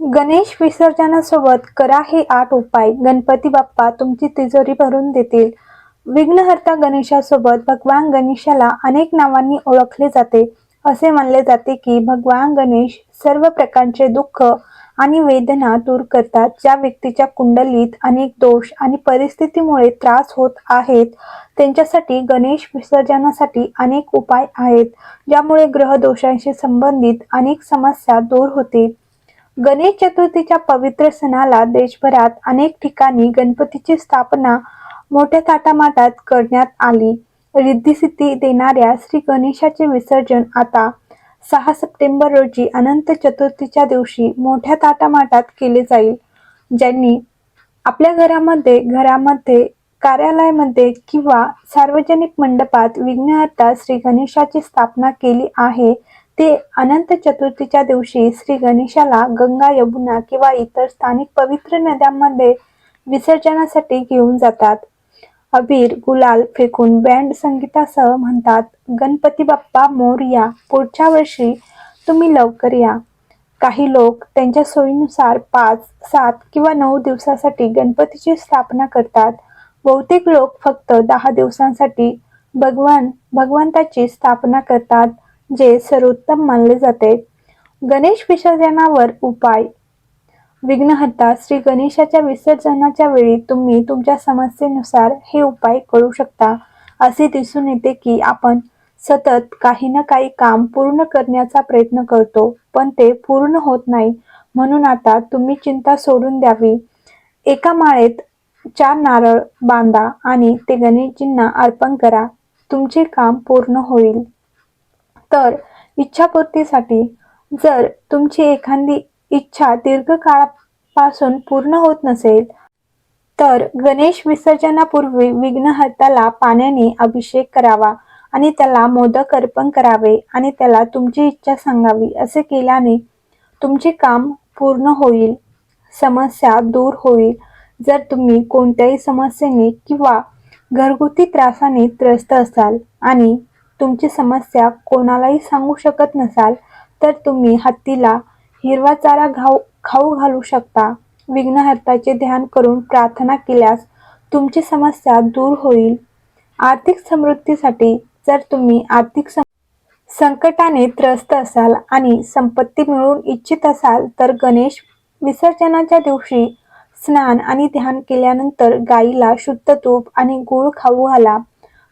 गणेश विसर्जनासोबत करा हे आठ उपाय. गणपती बाप्पा तुमची तिजोरी भरून देतील. विघ्नहर्ता गणेशासोबत भगवान गणेशाला अनेक नावांनी ओळखले जाते. असे मानले जाते की भगवान गणेश सर्व प्रकारचे दुःख आणि वेदना दूर करतात. ज्या व्यक्तीच्या कुंडलीत अनेक दोष आणि परिस्थितीमुळे त्रास होत आहेत त्यांच्यासाठी गणेश विसर्जनासाठी अनेक उपाय आहेत ज्यामुळे ग्रह दोषांशी संबंधित अनेक समस्या दूर होतील. गणेश चतुर्थीच्या पवित्र सणाला देशभरात अनेक ठिकाणी गणपतीची स्थापना मोठ्या थाटामाटात करण्यात आली. रिद्धिसिद्धी देणाऱ्या श्री गणेशाचे विसर्जन आता सहा सप्टेंबर रोजी अनंत चतुर्थीच्या दिवशी मोठ्या थाटामाटात केले जाईल. ज्यांनी आपल्या घरामध्ये घरामध्ये कार्यालयामध्ये किंवा सार्वजनिक मंडपात विघ्नहर्ता श्री गणेशाची स्थापना केली आहे ते अनंत चतुर्थीच्या दिवशी श्री गणेशाला गंगा यमुना किंवा इतर स्थानिक पवित्र नद्यांमध्ये विसर्जनासाठी घेऊन जातात. अबीर गुलाल फेकून बँड संगीतासह म्हणतात गणपती बाप्पा मोरया पुढच्या वर्षी तुम्ही लवकर या काही लोक त्यांच्या सोयीनुसार पाच सात किंवा नऊ दिवसासाठी गणपतीची स्थापना करतात. बहुतेक लोक फक्त दहा दिवसांसाठी भगवान भगवंताची स्थापना करतात. जे सर्वोत्तम मानले जाते. गणेश विसर्जनावर उपाय. विघ्नहर्ता श्री गणेशाच्या विसर्जनाच्या वेळी तुम्ही तुमच्या समस्येनुसार हे उपाय करू शकता. असे दिसून येते की आपण सतत काही ना काही काम पूर्ण करण्याचा प्रयत्न करतो पण ते पूर्ण होत नाही. म्हणून आता तुम्ही चिंता सोडून द्यावी. एका माळेत चार नारळ बांधा आणि ते गणेशजींना अर्पण करा. तुमचे काम पूर्ण होईल. तर इच्छापूर्तीसाठी जर तुमची एखादी इच्छा दीर्घकाळापासून पूर्ण होत नसेल तर गणेश विसर्जनापूर्वी विघ्नहर्ताला पाण्याने अभिषेक करावा आणि त्याला मोदक अर्पण करावे आणि त्याला तुमची इच्छा सांगावी असे केल्याने तुमचे काम पूर्ण होईल समस्या दूर होईल. जर तुम्ही कोणत्याही समस्येने किंवा घरगुती त्रासाने त्रस्त असाल आणि तुमची समस्या कोणालाही सांगू शकत नसाल तर तुम्ही हत्तीला हिरवा चारा घाऊ खाऊ घालू शकता. विघ्नहर्ताचे ध्यान करून प्रार्थना केल्यास तुमची समस्या दूर होईल. आर्थिक समृद्धीसाठी जर तुम्ही आर्थिक सं संकटाने त्रस्त असाल आणि संपत्ती मिळवून इच्छित असाल तर गणेश विसर्जनाच्या दिवशी स्नान आणि ध्यान केल्यानंतर गाईला शुद्ध तूप आणि गूळ खाऊ घाला.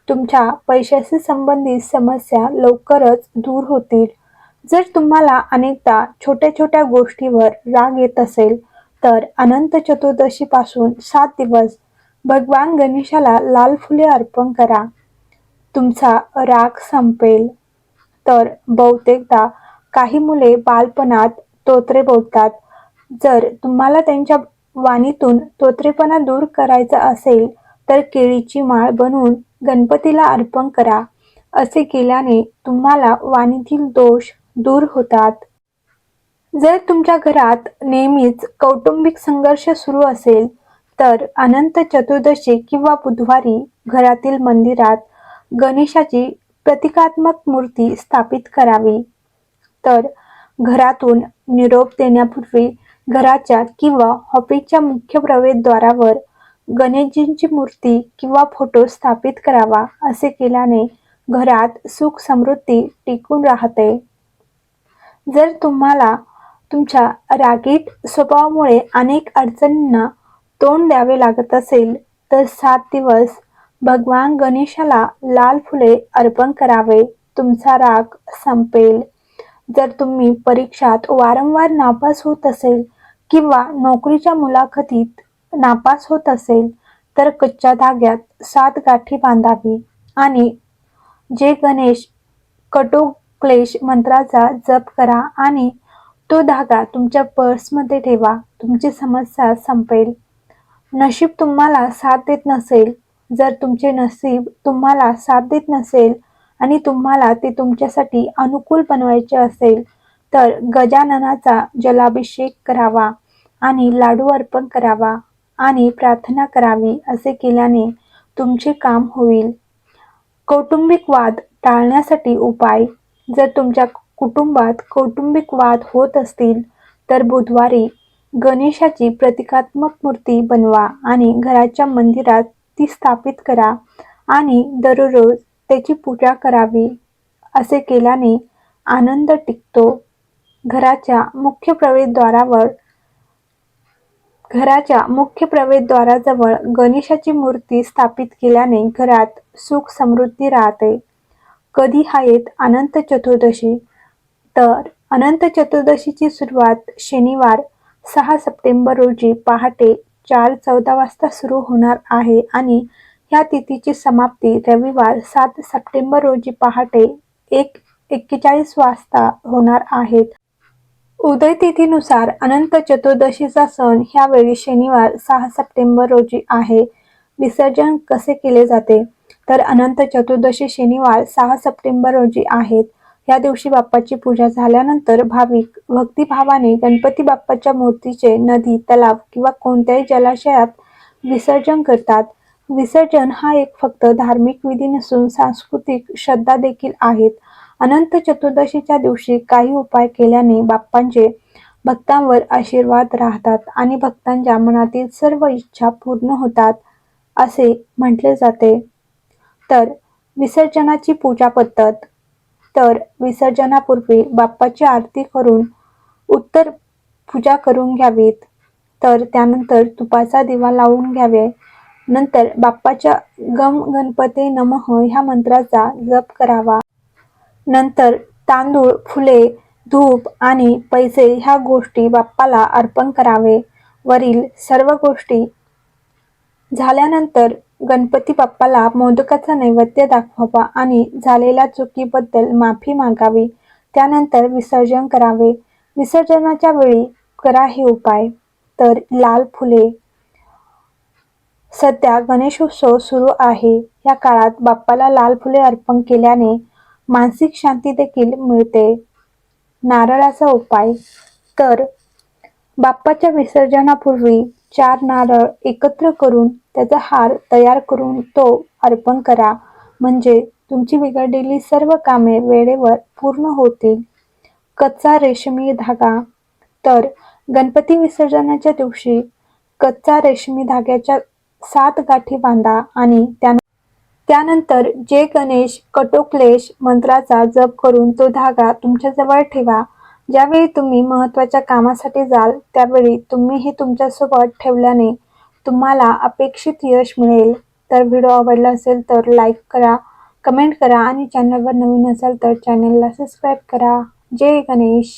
तुमच्या पैशाशी संबंधित समस्या लवकरच दूर होतील. जर तुम्हाला अनेकदा छोट्या छोट्या गोष्टीवर राग येत असेल तर अनंत चतुर्दशीपासून सात दिवस भगवान गणेशाला लाल फुले अर्पण करा. तुमचा राग संपेल. तर बहुतेकदा काही मुले बालपणात तोत्रे बोलतात जर तुम्हाला त्यांच्या वाणीतून तोत्रेपणा दूर करायचा असेल तर केळीची माळ बनवून गणपतीला अर्पण करा असे केल्याने तुम्हाला वाणीतील दोष दूर होतात. जर तुमच्या घरात नेहमीच कौटुंबिक संघर्ष सुरू असेल तर अनंत चतुर्दशी किंवा बुधवारी घरातील मंदिरात गणेशाची प्रतिकात्मक मूर्ती स्थापित करावी. तर घरातून निरोप देण्यापूर्वी घराच्या किंवा हॉपीच्या मुख्य प्रवेशद्वारावर गणेशजींची मूर्ती किंवा फोटो स्थापित करावा असे केल्याने घरात सुख समृद्धी टिकून राहते. जर तुम्हाला तुमच्या रागीट स्वभावामुळे अनेक अडचणींना तोंड द्यावे लागत असेल तर सात दिवस भगवान गणेशाला लाल फुले अर्पण करावे तुमचा राग संपेल. जर तुम्ही परीक्षात वारंवार नापास होत असेल किंवा नोकरीच्या मुलाखतीत नापास होत असेल तर कच्च्या धाग्यात सात गाठी बांधावी. आणि जे गणेश कटुक्लेश मंत्राचा जप करा आणि तो धागा तुमच्या पर्समध्ये ठेवा. तुमची समस्या संपेल. नशीब तुम्हाला साथ देत नसेल. जर तुमचे नसीब तुम्हाला साथ देत नसेल आणि तुम्हाला ते तुमच्यासाठी अनुकूल बनवायचे असेल तर गजाननाचा जलाभिषेक करावा आणि लाडू अर्पण करावा. आणि प्रार्थना करावी असे केल्याने तुमचे काम होईल. कौटुंबिक वाद टाळण्यासाठी उपाय. जर तुमच्या कुटुंबात कौटुंबिक वाद होत असतील तर बुधवारी गणेशाची प्रतिकात्मक मूर्ती बनवा आणि घराच्या मंदिरात ती स्थापित करा आणि दररोज त्याची पूजा करावी असे केल्याने आनंद टिकतो. घराच्या मुख्य प्रवेशद्वारावर घराच्या मुख्य प्रवेशद्वाराजवळ गणेशाची मूर्ती स्थापित केल्याने घरात सुख समृद्धी राहते. कधी आहेत अनंत चतुर्दशी? तर अनंत चतुर्दशीची सुरुवात शनिवार सहा सप्टेंबर रोजी पहाटे चार चौदा वाजता सुरू होणार आहे आणि ह्या तिथीची समाप्ती रविवार सात सप्टेंबर रोजी पहाटे एक एक्केचाळीस वाजता होणार आहेत उदयतिथीनुसार अनंत चतुर्दशीचा सण ह्यावेळी शनिवार सहा सप्टेंबर रोजी आहे. विसर्जन कसे केले जाते? तर अनंत चतुर्दशी शनिवार सहा सप्टेंबर रोजी आहेत. या दिवशी बाप्पाची पूजा झाल्यानंतर भाविक भक्तिभावाने गणपती बाप्पाच्या मूर्तीचे नदी तलाव किंवा कोणत्याही जलाशयात विसर्जन करतात. विसर्जन हा एक फक्त धार्मिक विधी नसून सांस्कृतिक श्रद्धा देखील आहेत. अनंत चतुर्दशीच्या दिवशी काही उपाय केल्याने बाप्पांचे भक्तांवर आशीर्वाद राहतात आणि भक्तांच्या मनातील सर्व इच्छा पूर्ण होतात असे म्हटले जाते. तर विसर्जनाची पूजा पद्धत. तर विसर्जनापूर्वी बाप्पाची आरती करून उत्तर पूजा करून घ्यावीत. तर त्यानंतर तुपाचा दिवा लावून घ्यावे. नंतर बाप्पाच्या गम गणपते नमः ह्या मंत्राचा जप करावा. नंतर तांदूळ फुले धूप आणि पैसे ह्या गोष्टी बाप्पाला अर्पण करावे. वरील सर्व गोष्टी झाल्यानंतर गणपती बाप्पाला मोदकाचा नैवेद्य दाखवावा आणि झालेल्या चुकीबद्दल माफी मागावी. त्यानंतर विसर्जन करावे. विसर्जनाच्या वेळी करा हे उपाय. तर लाल फुले. सध्या गणेशोत्सव सुरू आहे. या काळात बाप्पाला लाल फुले अर्पण केल्याने मानसिक शांती देखील मिळते. नारळाचा उपाय. तर बाप्पाच्या विसर्जनापूर्वी चार नारळ एकत्र करून त्याचा हार तयार करून तो अर्पण करा. म्हणजे तुमची बिघडलेली सर्व कामे वेळेवर पूर्ण होतील. कच्चा रेशमी धागा. तर गणपती विसर्जनाच्या दिवशी कच्चा रेशमी धाग्याच्या सात गाठी बांधा आणि त्या त्यानंतर जे गणेश कटोक्लेश मंत्राचा जप करून तो धागा तुमच्याजवळ ठेवा. ज्यावेळी तुम्ही महत्त्वाच्या कामासाठी जाल त्यावेळी तुम्ही हे तुमच्यासोबत ठेवल्याने तुम्हाला अपेक्षित यश मिळेल. तर व्हिडिओ आवडला असेल तर लाईक करा कमेंट करा आणि चॅनलवर नवीन असाल तर चॅनलला सबस्क्राईब करा. जय गणेश!